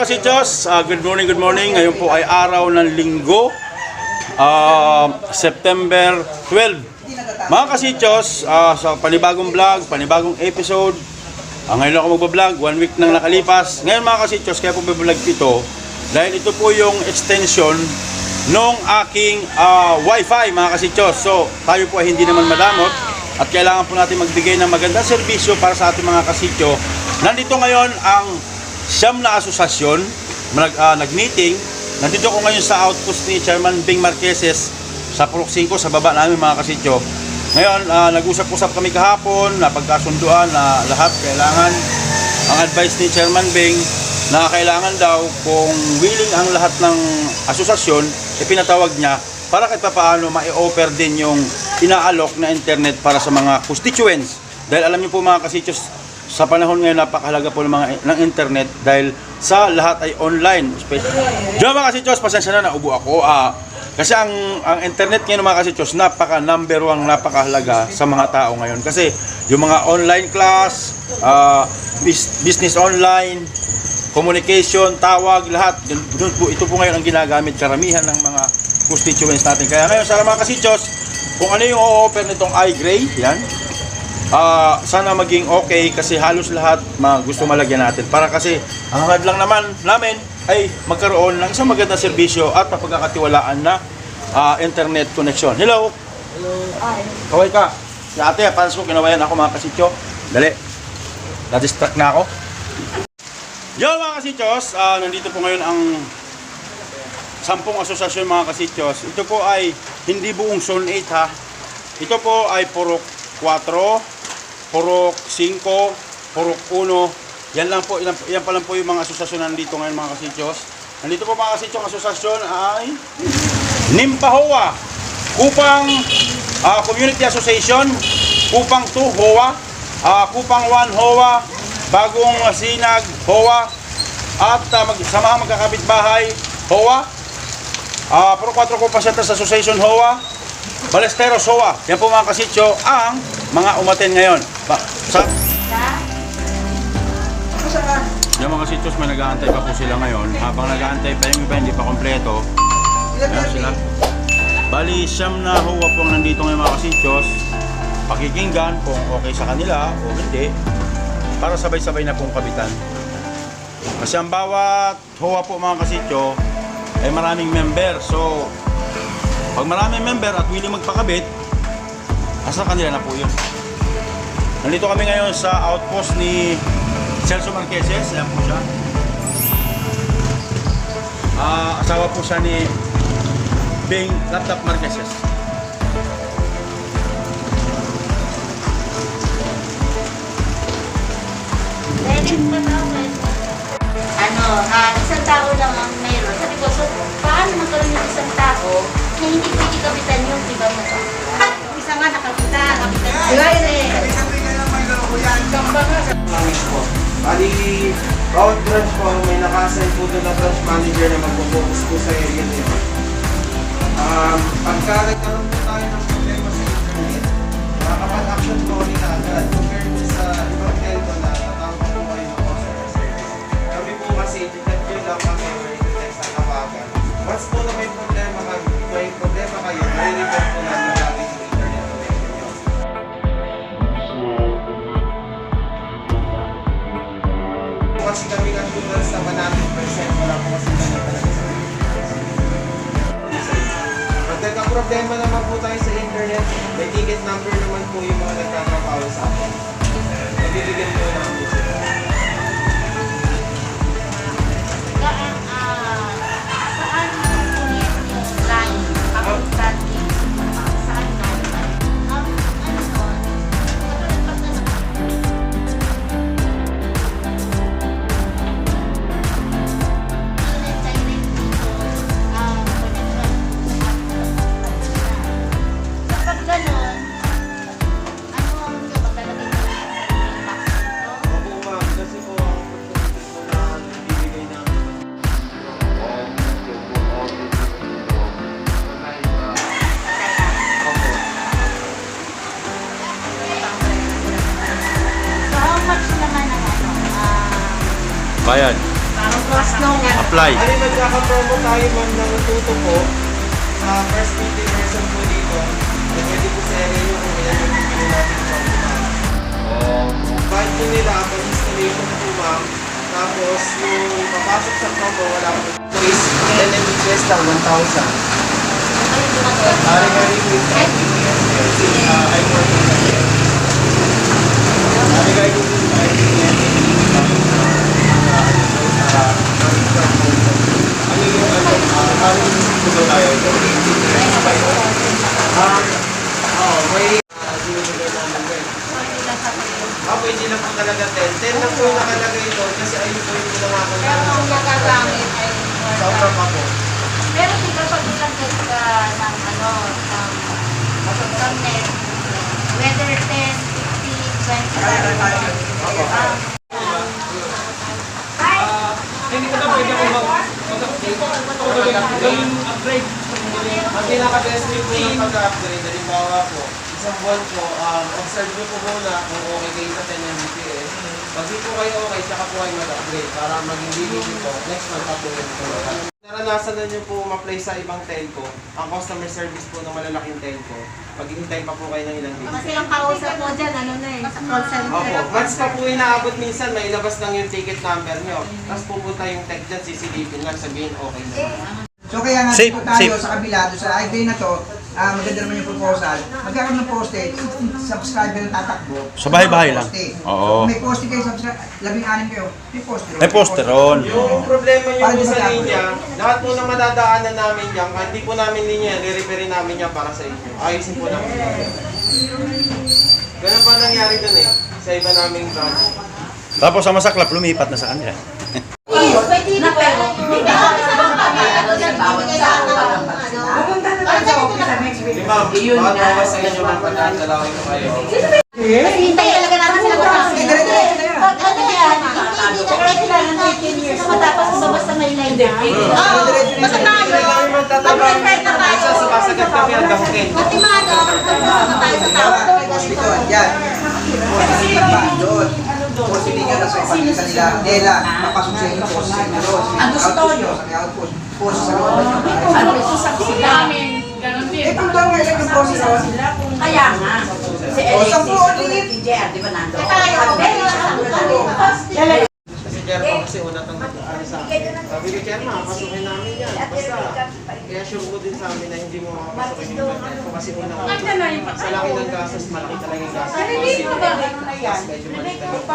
mga kasichos, uh, good morning, good morning. Ngayon po ay araw ng linggo, uh, September 12. Mga kasichos, uh, sa panibagong vlog, panibagong episode, uh, ngayon ako magbablog, one week nang nakalipas. Ngayon mga kasichos, kaya po bablog ito, dahil ito po yung extension nung aking uh, wifi mga kasichos. So, tayo po ay hindi naman madamot at kailangan po natin magbigay ng magandang serbisyo para sa ating mga kasityo. Nandito ngayon ang siyam na asosasyon, nag, ah, nag-meeting. Nandito ko ngayon sa outpost ni Chairman Bing Marqueses sa Purok 5 sa baba namin mga kasityo. Ngayon, ah, nag-usap-usap kami kahapon, napagkasunduan na lahat kailangan ang advice ni Chairman Bing na kailangan daw kung willing ang lahat ng asosasyon, ipinatawag niya para kahit paano ma-offer din yung inaalok na internet para sa mga constituents. Dahil alam niyo po mga kasityos, sa panahon ngayon napakahalaga po ng mga ng internet dahil sa lahat ay online. Diyan mga kasityos, pasensya na naubo ako. Ah, kasi ang ang internet ngayon mga kasityos, napaka number one, napakahalaga sa mga tao ngayon. Kasi yung mga online class, ah, business online, communication, tawag, lahat. Dun po, ito po ngayon ang ginagamit karamihan ng mga constituents natin. Kaya ngayon, sa mga kasityos, kung ano yung o-offer nitong iGray, yan, ah sana maging okay kasi halos lahat mga gusto malagyan natin. Para kasi ang hangad lang naman namin ay magkaroon ng isang magandang serbisyo at mapagkakatiwalaan na ah, internet connection. Hello! Hello. Kaway ka. Si ate, panas ko, kinawayan ako mga kasityo. Dali. Na-distract na ako. Yo mga kasityos, ah, nandito po ngayon ang sampung asosasyon mga kasityos. Ito po ay hindi buong Zone 8 ha. Ito po ay Purok 4, Purok 5, Purok 1. Yan lang po, yan, yan pa lang po yung mga asosasyon nandito ngayon mga kasityos. Nandito po mga kasityos, asosasyon ay Nimpahoa, Kupang ah, Community Association, Kupang 2 HOA, ah, Kupang 1 HOA, Bagong Sinag HOA, at uh, mag, samahan magkakabit bahay HOA, ah, Pro 4 Kupa Centers Association HOA, Balesteros HOA. Yan po mga kasityo ang mga umaten ngayon. Ba, sa, yung mga kasityos may nag-aantay pa po sila ngayon. Habang nag-aantay pa yung iba hindi pa kompleto, Ayan sila. Bali, siyam na huwa po ang nandito ngayon mga kasityos. Pakikinggan kung okay sa kanila o hindi. Para sabay-sabay na pong kabitan. Kasi ang bawat huwa po mga kasityo ay maraming member. So, pag maraming member at willing magpakabit, asa kanila na po yun. Nandito kami ngayon sa outpost ni Celso Marqueses. Ayan po siya. Ah, asawa po siya ni Bing Laptop Marqueses. ano, ah, isang tao lang ang mayroon. Sabi ko, so, paano magkaroon ng isang tao na hindi pwede kapitan yung iba mo? Isa nga nakapitan, kapitan na kasi. Namin po. Bali, bawat branch po, may nakasign po doon na branch manager na magpo-focus po sa area nila. Um, pagka nagkaroon po tayo ng problema sa internet, makakapag-action po nila agad compared sa ibang telco na tatawag po kayo ng customer service. Kami po kasi, detect yun lang kami or text na tawagan. Once po na may problema, ka- may problema kayo, may report po namin nagka-problema naman po tayo sa internet, may ticket number naman po yung mga nagtatrabaho sa akin. Nabibigyan po supply. Ano magkaka-promo tayo ma'am ng tuto po sa first 50 person po dito. Na pwede po sa area nyo kung ilan yung bibili natin sa ma'am. Bayad po nila pag installation po ma'am. Tapos yung papasok sa promo wala po. So is 10 MHS lang 1,000. Ari-ari po yung uh, iPhone po sa Ari-ari po yung iPhone ano yung ano? Ano yung gusto tayo? Ah, oo, may Ah, pwede na po talaga 10. 10 na po yung nakalagay ito kasi ayun po yung ginawa ko. Pero kung ay Sobra pa po. Pero di ba pag nilagdag ka thumbnail, whether 10, 15, 20, 30, mag-upgrade. Ang pinaka-best way po ng pag-upgrade, halimbawa po, isang buwan po, um, observe nyo po muna kung okay kayo sa 10 Mbps. Pag di po kayo okay, tsaka po kayo mag-upgrade para maging limited po. Next month yun po. Naranasan na nyo po ma-play sa ibang telco, ang customer service po ng malalaking telco. Maghihintay pa po kayo ng ilang days. kasi ang kausap mo dyan, ano na eh, call center. Opo, once pa po inaabot minsan, may ilabas lang yung ticket number nyo. Tapos pupunta yung tech dyan, sisilipin lang, sabihin okay na. So kaya nga Safe, tayo safe. sa kabila, doon sa ID na to, ah, maganda naman yung proposal. Magkakaroon ng postage, 60 subscriber ang tatakbo. Sa bahay-bahay lang. Poste. Oo. Kung may poste kayo, subscribe, labing-anim kayo, may poste ron. May poste ron. Yung problema nyo Para di sa magkakaroon. linya, lahat po na madadaanan namin dyan, kahit di po namin linya, re-repair namin yan para sa inyo. Ayusin po namin. Ganun pa nangyari dun eh, sa iba naming branch. Tapos sa masaklap, lumipat na sa kanila. sa ba, baka bawas sa inyo pagkakalawin ko kayo. Hintay talaga natin sila na yan. Pag ano yan, hindi na kailangan na 15 years matapos sa basta may line na. Oo, basta tayo. Hindi kami magtatrabaho. Minsan sumasagot kami hanggang 10. Pati mga ano, tapos na tayo sa tao. Dito, yan. Poste ng bandot. Poste din yan, nasa ipagkita nila. Dela, papasok sa inyo, poste sa inyo doon. Ang gusto nyo. Sa sa. Ano sa namin? Ganon din. Eh, kung daw nga ilang yung poste ron, Kaya nga. Si Alexis, si JR, di ba nando? Tayo, pero sa Kasi una tang ano sa Sabi ko Chairman, pasukin namin yan. Basta, kaya sure ko din sa amin na hindi mo makapasukin yung ganyan. ko kasi una ko. Na yung Sa laki ng gastos, malaki talaga yung gastos. Mo ba? Mas medyo maliit na yung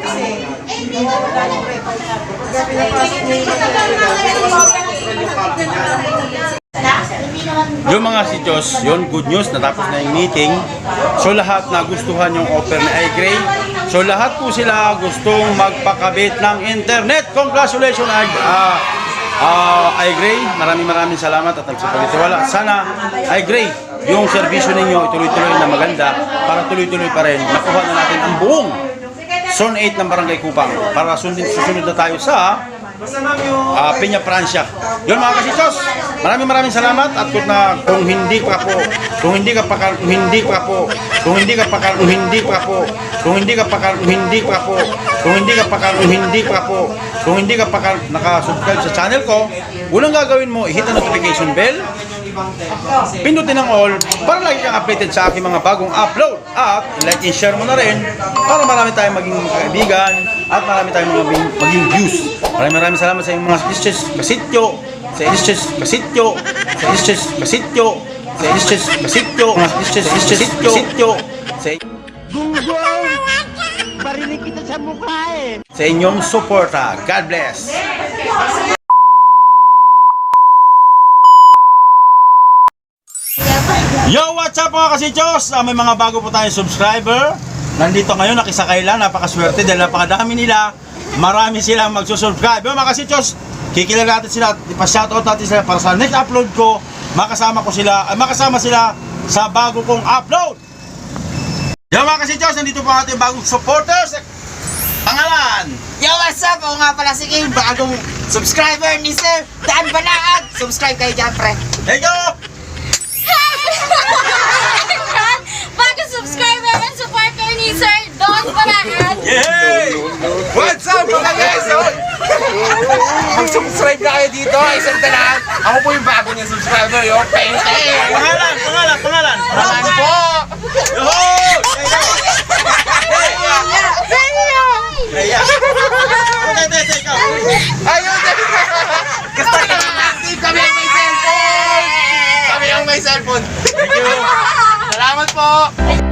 Kasi, hindi na wala yung Pagka pinapasok niyo yung yung niya. Hindi naman Yung mga sityos, yun, good news, natapos na yung meeting. So lahat nagustuhan yung offer ni iGray. So lahat po sila gustong magpakabit ng internet. Congratulations, uh, uh, iGray. Maraming maraming salamat at nagsipagitiwala. Sana, iGray, yung servisyo ninyo ituloy-tuloy na maganda para tuloy-tuloy pa rin. Nakuha na natin ang buong Zone 8 ng Barangay Kupang para sundin, susunod na tayo sa yung... Ah, Peña Francia. Yun mga kasitos. Maraming maraming salamat at kung na kung hindi pa po kung hindi ka pa kung hindi pa po kung hindi ka pa kung hindi pa po kung hindi ka pa kung hindi pa po kung hindi ka pa kung hindi pa po kung hindi ka pa naka-subscribe sa channel ko, unang gagawin mo, i-hit ang notification bell pindutin ang all para lagi kang updated sa aking mga bagong upload at like and share mo na rin para marami tayong maging kaibigan at marami tayong maging, maging views. Maraming maraming salamat sa inyong mga kasityo, sa isches kasityo, sa isches kasityo, sa isches kasityo, mga isches isches kasityo, sa sa inyong suporta. God bless. Yo, what's up mga kasichos? Ah, may mga bago po tayong subscriber. Nandito ngayon, nakisakay lang, napakaswerte dahil napakadami nila. Marami silang magsusubscribe. Yo, mga kasichos, kikilala natin sila, ipa-shoutout natin sila para sa next upload ko. Makasama ko sila, ay makasama sila sa bago kong upload. Yo, mga kasichos, nandito po ating bagong supporters. Pangalan! Yo, what's up? Oo nga pala, sige, bagong subscriber ni Sir Dan Banaag. Subscribe kayo dyan, pre. Hey, yo! Bagong subscriber and supporter ni Sir Don Banaan. Yay! subscribe na kayo dito. Isang talaan. Ako po yung bago niyang subscriber, yo. Pente! Pangalan, pangalan, pangalan. Pangalan po! Yo! Raya! Ayun! Gusto ka active kami ang may cellphone! Kami ang cellphone! Thank you! Salamat po!